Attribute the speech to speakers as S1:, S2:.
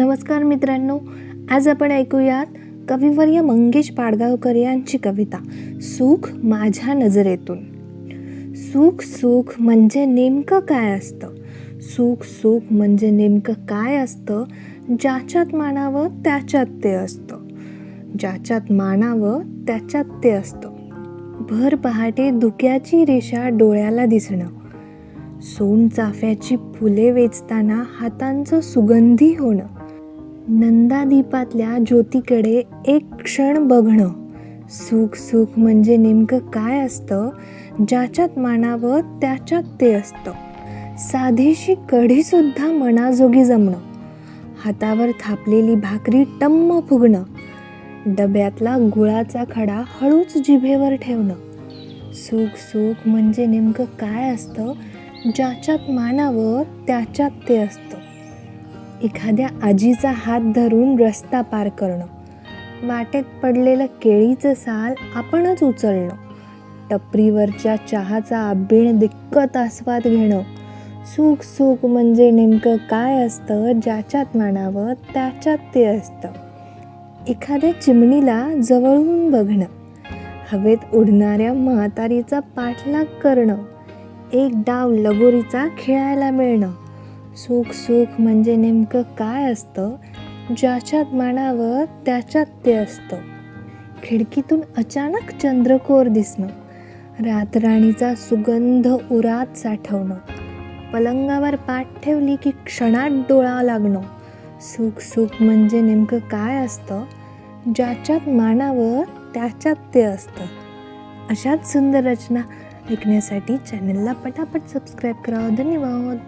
S1: नमस्कार मित्रांनो आज आपण ऐकूयात कविवर्य मंगेश पाडगावकर यांची कविता सुख माझ्या नजरेतून. सुख सुख म्हणजे नेमकं काय असतं? सुख सुख म्हणजे नेमकं काय असतं? ज्याच्यात मानावं त्याच्यात ते असतं. ज्याच्यात मानावं त्याच्यात ते असतं. भर पहाटे धुक्याची रेषा डोळ्याला दिसणं. सोनचाफ्याची फुले वेचताना हातांचं सुगंधी होणं. नंदादीपातल्या ज्योतीकडे एक क्षण बघणं. सुख सुख म्हणजे नेमकं काय असतं? ज्याच्यात मानावं त्याच्यात ते असतं. साधीशी कढीसुद्धा मनाजोगी जमणं. हातावर थापलेली भाकरी टम्म फुगणं. डब्यातला गुळाचा खडा हळूच जिभेवर ठेवणं. सुख सुख म्हणजे नेमकं काय असतं? ज्याच्यात मानावं त्याच्यात ते असतं. एखाद्या आजीचा हात धरून रस्ता पार करणं. वाटेत पडलेलं केळीचं साल आपणच उचलणं. टपरीवरच्या चहाचा अभिण दिक्कत आस्वाद घेणं. सुख सुख म्हणजे नेमकं काय असतं ज्याच्यात मानावं त्याच्यात ते असतं. एखाद्या चिमणीला जवळून बघणं. हवेत उडणाऱ्या म्हातारीचा पाठलाग करणं. एक डाव लगोरीचा खेळायला मिळणं. सुख सुख म्हणजे नेमकं काय असतं? ज्याच्यात मानावं त्याच्यात ते असतं. खिडकीतून अचानक चंद्रकोर दिसणं रातराणीचा सुगंध उरात साठवणं पलंगावर पाठ ठेवली की क्षणात डोळा लागणं. सुख सुख म्हणजे नेमकं काय असतं? ज्याच्यात मानावं त्याच्यात ते असतं. अशाच सुंदर रचना ऐकण्यासाठी चॅनलला पटापट सबस्क्राईब करावं. धन्यवाद!